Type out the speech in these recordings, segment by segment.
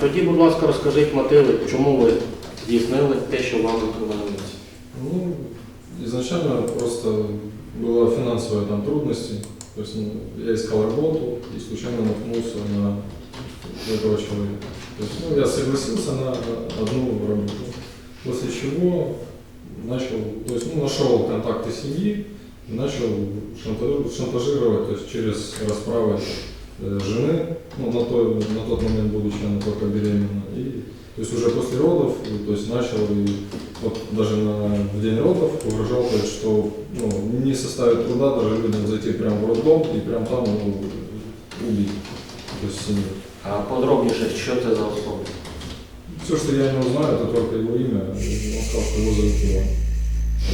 Тоді, будь ласка, розкажіть мотиви, чому ви здійснили те, що вам інкримінується. Ну, изначально просто была финансовая там трудности. То есть ну, я искал работу и случайно наткнулся на этого человека. То есть ну, я согласился на одну работу. После чего начал, то есть ну, нашел контакты семьи и начал шантажи- шантажировать, то есть через расправы э, жены, ну, на, той, на тот момент будучи она только беременна. И, то есть уже после родов, то есть начал и вот даже на в день родов угрожал, то есть, что ну, не составит труда даже людям зайти прямо в роддом и прям там ну, убить. То есть семью. А подробніше, що це за особа? Все, что я не узнаю, это только его имя. Он сказал, что его зовут Иван.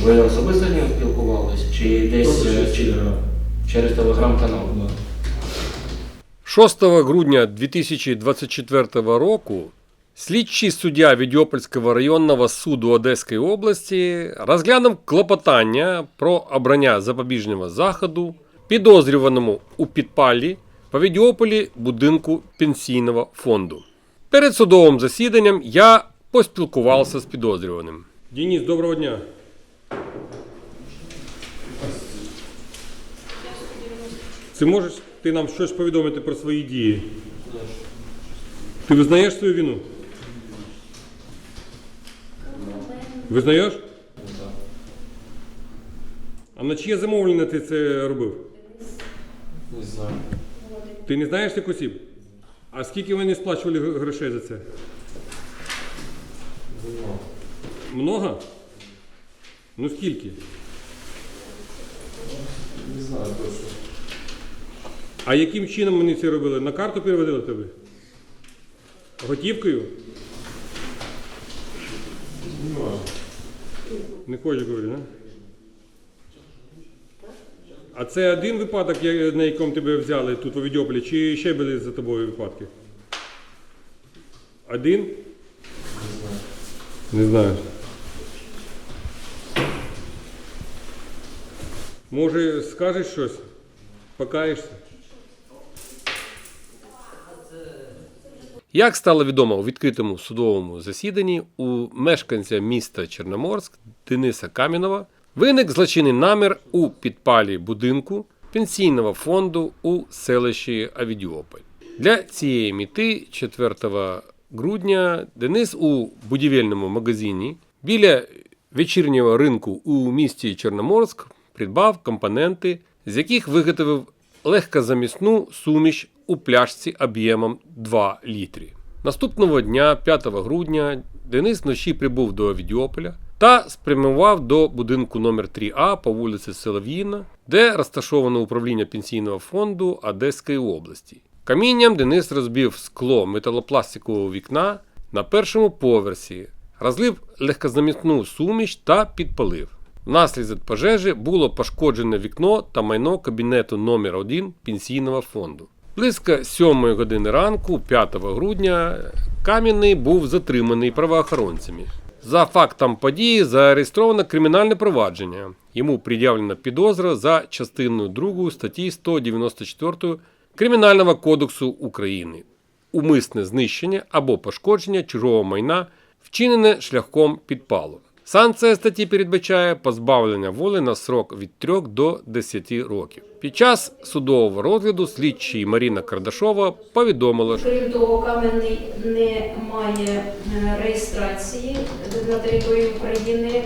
Ви особисто з ним спілкувались? Чи десь Просто е, через через телеграм-канал? Да. 6 грудня 2024 року слідчий суддя Відьопольського районного суду Одеської області розглянув клопотання про обрання запобіжного заходу підозрюваному у підпалі по Відьополі будинку пенсійного фонду. Перед судовим засіданням я поспілкувався з підозрюваним. Денис, доброго дня. Ти можеш ти нам щось повідомити про свої дії? Ти визнаєш свою вину? Визнаєш? А на чиє замовлення ти це робив? Не знаю. Ти не знаєш цих осіб? А скільки вони сплачували грошей за це? Много? Ну скільки? Не знаю точно. А яким чином вони це робили? На карту переводили тебе? Готівкою? Не. Хочеш говорити, да? А це один випадок, на якому тебе взяли тут у Відьополі, чи ще були за тобою випадки? Один? Не знаю. Може, скажеш щось? Покаєшся? Як стало відомо у відкритому судовому засіданні, у мешканця міста Чорноморськ Дениса Кам'янова виник злочинний намір у підпалі будинку пенсійного фонду у селищі Авідіополь. Для цієї міти 4 грудня Денис у будівельному магазині біля вечірнього ринку у місті Чорноморськ придбав компоненти, з яких виготовив легкозамісну суміш у пляшці об'ємом 2 літри. Наступного дня, 5 грудня, Денис вночі прибув до Авідіополя та спрямував до будинку номер 3А по вулиці Солов'їна, де розташовано управління пенсійного фонду Одеської області. Камінням Денис розбив скло металопластикового вікна на першому поверсі, розлив легкозамісну суміш та підпалив. Внаслідок пожежі було пошкоджене вікно та майно кабінету номер 1 пенсійного фонду. Близько 7 години ранку, 5 грудня, Кам'яний був затриманий правоохоронцями. За фактом події зареєстровано кримінальне провадження. Йому пред'явлена підозра за частиною 2 статті 194 Кримінального кодексу України умисне знищення або пошкодження чужого майна, вчинене шляхом підпалу. Санкція статті передбачає позбавлення волі на срок від 3 до 10 років. Під час судового розгляду слідчий Маріна Кардашова повідомила, що Крім того, кам'яний не має е, реєстрації на території України, е,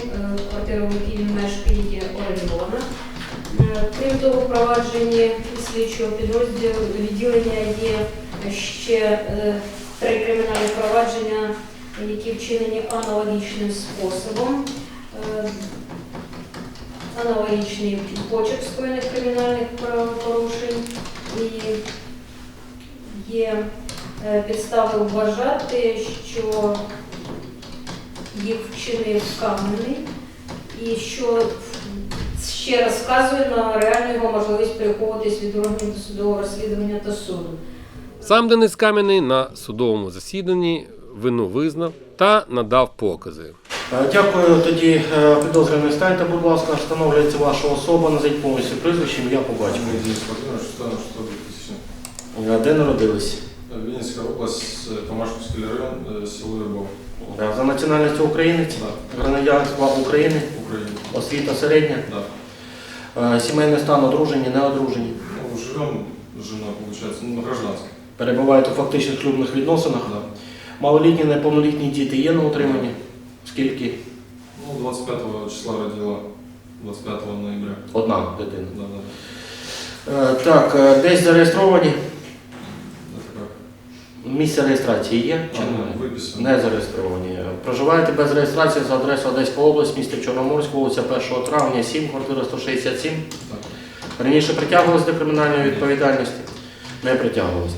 квартира, в якій він мешкає, є орендована. Е, Крім того, в провадженні слідчого підрозділу відділення є ще три кримінальні провадження, які вчинені аналогічним способом. Е, Аналогічний почерк скоєних кримінальних правопорушень і є е, підстави вважати, що їх вчинив кам'яний і що ще раз вказує на реальну його можливість переховуватись від органів досудового розслідування та суду. сам Денис Кам'яний на судовому засіданні вину визнав та надав покази. Е, Дякую. Тоді е, підозрюваний станьте, будь ласка, встановлюється ваша особа, назвіть повністю прізвище, ім'я по батькові. Мы здесь возможно, что там что-то тысяча. Е, Де народились? Вене Вінницька область, е, Томашпільський район, е, село Рибов. За національністю українець, Да, громадянство України, Україна. освіта середня, Да. е, сімейний стан одружені, не одружені. Ну, живем, жена, получается, ну, на гражданской. Перебувають у фактичних шлюбних відносинах. Да. Малолітні, неповнолітні діти є на утриманні. Скільки? Ну, 25 числа родила, 25 ноября. Одна дитина. Да, да. Е, Так, е, десь зареєстровані. Это как? Місце реєстрації є чи А, немає? ну. Не зареєстровані. Проживаєте без реєстрації за адресою Одеська область, місто Чорноморськ, вулиця 1 травня, 7, квартира 167. Так. Раніше притягувалися до кримінальної відповідальності? Не притягувалися.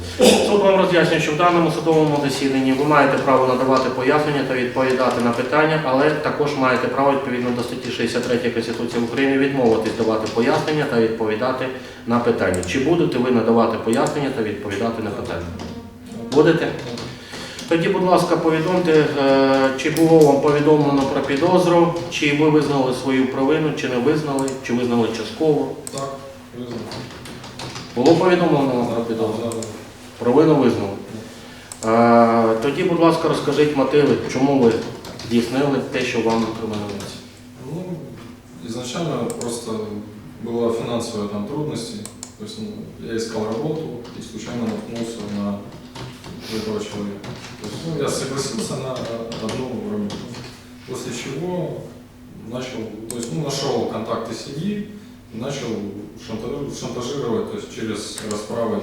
Суд вам роз'яснює, що в даному судовому засіданні ви маєте право надавати пояснення та відповідати на питання, але також маєте право відповідно до статті 63 Конституції України відмовитись давати пояснення та відповідати на питання. Чи будете ви надавати пояснення та відповідати на питання? Будете? Тоді, будь ласка, повідомте, е, чи було вам повідомлено про підозру, чи ви визнали свою провину, чи не визнали, чи визнали частково. Так, визнал. Було повідомлено вам про підозру? Да, да. Провину визнали. Е, Тоді, будь ласка, розкажіть мотиви, чому ви здійснили те, що вам інкримінується. Ну, изначально просто была финансовая там трудности. То есть ну, я искал работу и случайно наткнулся на этого человека. То есть, ну, я согласился на одну работу. После чего начал, то есть, ну, нашел контакты семьи и начал шантажи- шантажировать, то есть через расправы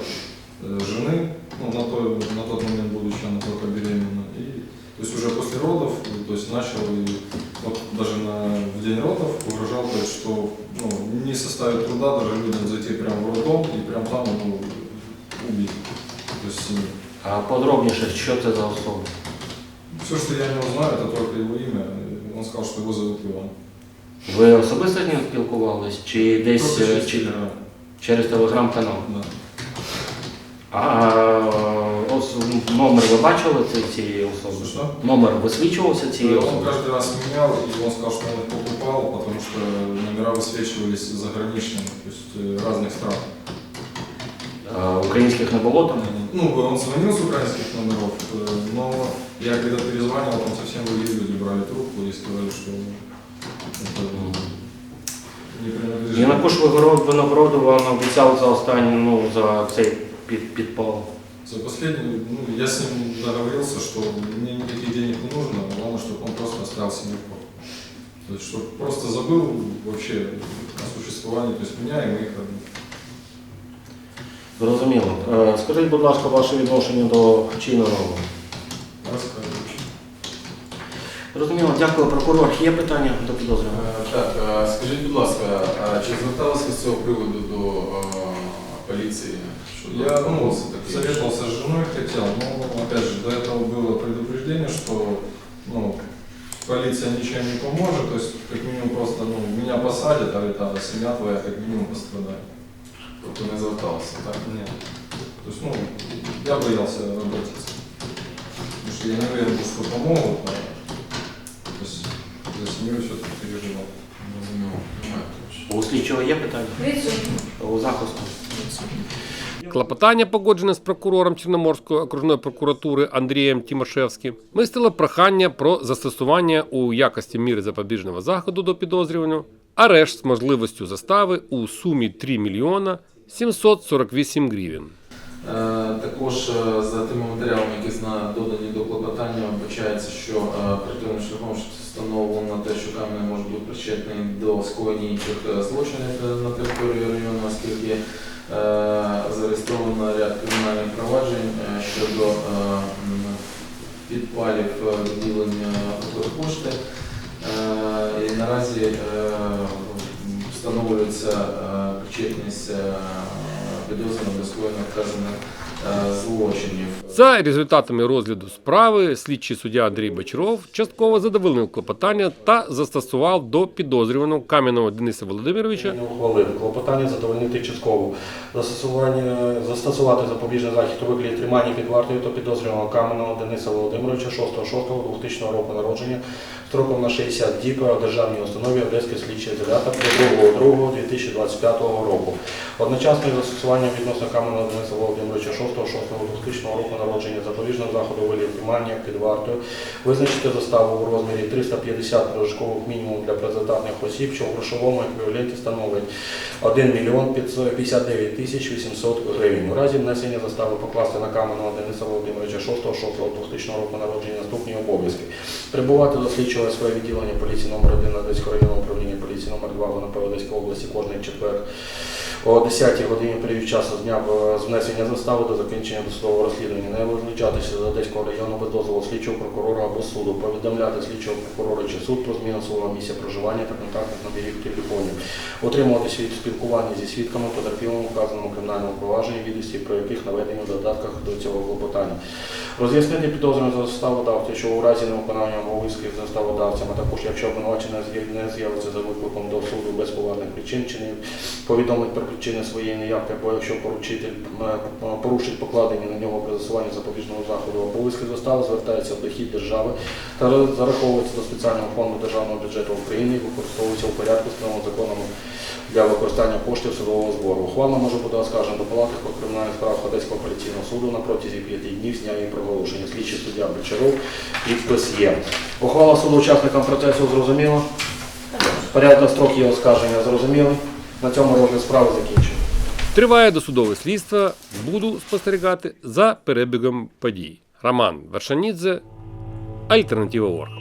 э, жены, ну, на, той, на тот момент будучи она только беременна. И, то есть уже после родов, то есть начал и вот даже на, в день родов угрожал, то есть, что ну, не составит труда даже людям зайти прямо в роддом и прям там ну, убить. То есть. А подробніше, що це за особа? Все, что я не узнаю, это только его имя. Он сказал, что его зовут Иван. Ви особисто з ним спілкувались, чи десь Только е, через чи, Телеграм. через телеграм-канал? Да. А ос- номер ви бачили ці- цієї особи? Что? Номер висвічувався цієї Он особи? каждый раз менял, и он сказал, что он их покупал, потому что номера высвечивались заграничными, то есть э, разных стран. А, Українських не було там? Ну, он звонил с украинских номеров, э, но я когда перезванивал, там совсем другие люди брали трубку и сказали, что это не принадлежит. Яку ж вигород- винагороду вам обіцяв за останній, ну, за цей під, підпал? За последний, ну, я с ним договорился, что мне никаких денег не нужно, главное, чтобы он просто оставил семейку. То есть, чтобы просто забыл вообще о существовании, то есть меня и моих родных. Зрозуміло. Е, Скажіть, будь ласка, ваше відношення до вчиненого. Рассказываю. Зрозуміло, дякую, прокурор. Є питання до підозрюваного? Е, Так, е, скажіть, будь ласка, а чи зверталися з цього приводу до е, поліції? щодо Я ну, вопросу таких? советовался с женой, хотел, но опять же до этого было предупреждение, что ну, полиция ничем не поможет, то есть как минимум просто ну, меня посадят, а это семья твоя как минимум пострадает. Тобто не зверталися, так? Нет. То есть, ну, я боялся обратиться. Потому что я не уверен, что помогут, а, то есть все-таки переживал. Розумію, немає. У слідчого є питання? У захисту? Клопотання, погоджене з прокурором Чорноморської окружної прокуратури Андрієм Тимошевським, містило прохання про застосування у якості міри запобіжного заходу до підозрюваного, арешт з можливістю застави у сумі 3 мільйона 748 гривень. Е, Також е, за тими матеріалами, які додані до клопотання, вбачається, що е, шляхом встановлено те, що камінь може бути причетний до скоєння інших злочинів на території району, оскільки зареєстровано ряд кримінальних проваджень щодо підпалів відділення Укрпошти. Е, І наразі встановлюється причетність підозрюваного до скоєння вказаних злочинів. За результатами розгляду справи слідчий суддя Андрій Бочаров частково задовольнив клопотання та застосував до підозрюваного Кам'яного Дениса Володимировича Не ухвалив. Клопотання задовольнити частково. Застосування, застосувати запобіжний захід у вигляді тримання під вартою та підозрюваного Кам'яного Дениса Володимировича 6.6.2000 року народження строком на 60 діб у державній установі Одеський слідчий ізолятор до 2.2.2025 року. Одночасне застосування відносно Кам'яного Дениса Володимировича 6.06.2000 року народження запобіжного заходу у вигляді під вартою, визначити заставу у розмірі 350 прожиткових мінімумів для призадатних осіб, що в грошовому еквіваленті становить 1 мільйон 559 тисяч 800 гривень. У разі внесення застави покласти на каменого Дениса Володимировича 6.06.2000 року народження наступні обов'язки. Прибувати до слідчого СВ відділення поліції номер 1 Одеського районного управління поліції номер 2 ВНП Одеської області кожний четвер о 10 годині період часу з дня е, з внесення застави до закінчення досудового розслідування, не визначатися з Одеського району без дозволу слідчого прокурора або суду, повідомляти слідчого прокурора чи суд про зміну свого місця проживання та контактних набірів телефонів, отримувати свід спілкування зі свідками потерпілому вказаному кримінальному провадженні, відомості про яких наведені в додатках до цього клопотання. Роз'яснити підозрюваного за заставодавця, що у разі невиконання обов'язків заставодавцям, а також якщо обвинувачений не з'явиться за викликом до суду без поважних причин чи не повідомить про причини своєї неявки, або якщо поручитель е, порушить покладені на нього при застосуванні запобіжного заходу обов'язки застави, звертається в дохід держави та зараховується до спеціального фонду державного бюджету України і використовується у порядку встановленому законом для використання коштів судового збору. Ухвала може бути оскаржена до палати по кримінальних справах Одеського апеляційного суду на протязі п'яти днів з дня її проголошення. Слідчий суддя Бочаров, підпис є. Ухвала суду учасникам процесу зрозуміла. Порядок строк її оскарження зрозуміли. На цьому розгляд справи закінчено. Триває досудове слідство. Буду спостерігати за перебігом подій. Роман Вершанідзе, Альтернатива Орг.